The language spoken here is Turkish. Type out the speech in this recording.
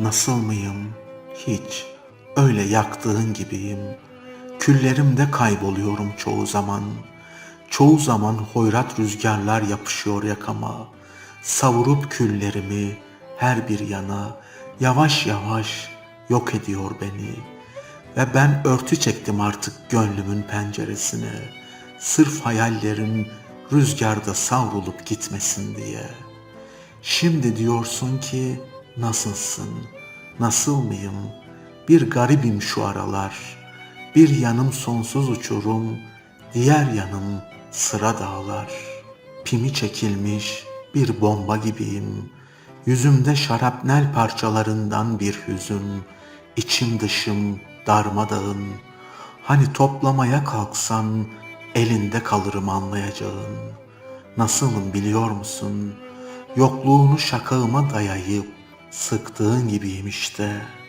Nasıl mıyım? Hiç. Öyle yaktığın gibiyim. Küllerimde kayboluyorum çoğu zaman. Çoğu zaman hoyrat rüzgarlar yapışıyor yakama. Savurup küllerimi her bir yana yavaş yavaş yok ediyor beni. Ve ben örtü çektim artık gönlümün penceresine. Sırf hayallerim rüzgarda savrulup gitmesin diye. Şimdi diyorsun ki nasılsın? Nasıl mıyım? Bir garibim şu aralar. Bir yanım sonsuz uçurum, diğer yanım sıra dağlar. Pimi çekilmiş bir bomba gibiyim. Yüzümde şarapnel parçalarından bir hüzün. İçim dışım darmadağın. Hani toplamaya kalksam elinde kalırım anlayacağın. Nasılım biliyor musun? Yokluğunu şakağıma dayayıp sıktığın gibiyim işte.''